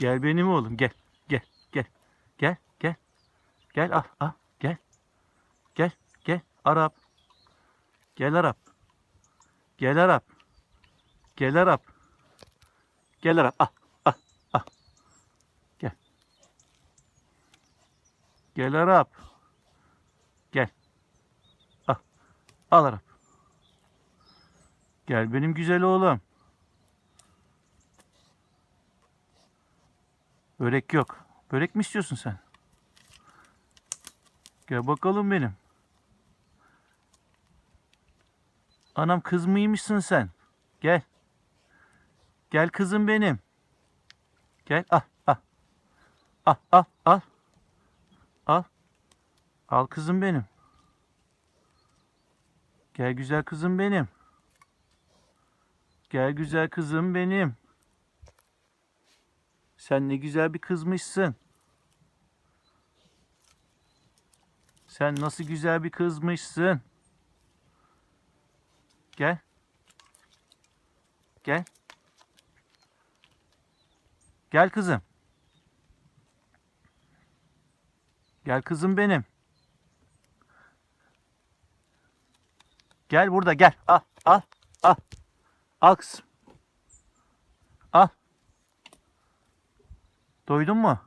Gel benim oğlum gel. Gel gel. Gel gel. Gel ah ah gel. Gel gel Arap. Gel Arap. Gel Arap. Gel Arap. Gel Arap. Ah ah ah. Gel. Gel Arap. Gel. Ah. Al Arap. Gel benim güzel oğlum. Börek yok. Börek mi istiyorsun sen? Gel bakalım benim. Anam kız mıymışsın sen? Gel. Gel kızım benim. Gel al al. Al al al. Al. Al kızım benim. Gel güzel kızım benim. Gel güzel kızım benim. Sen ne güzel bir kızmışsın. Sen nasıl güzel bir kızmışsın. Gel. Gel. Gel kızım. Gel kızım benim. Gel burada gel. Al al al. Al. Al. Doydun mu?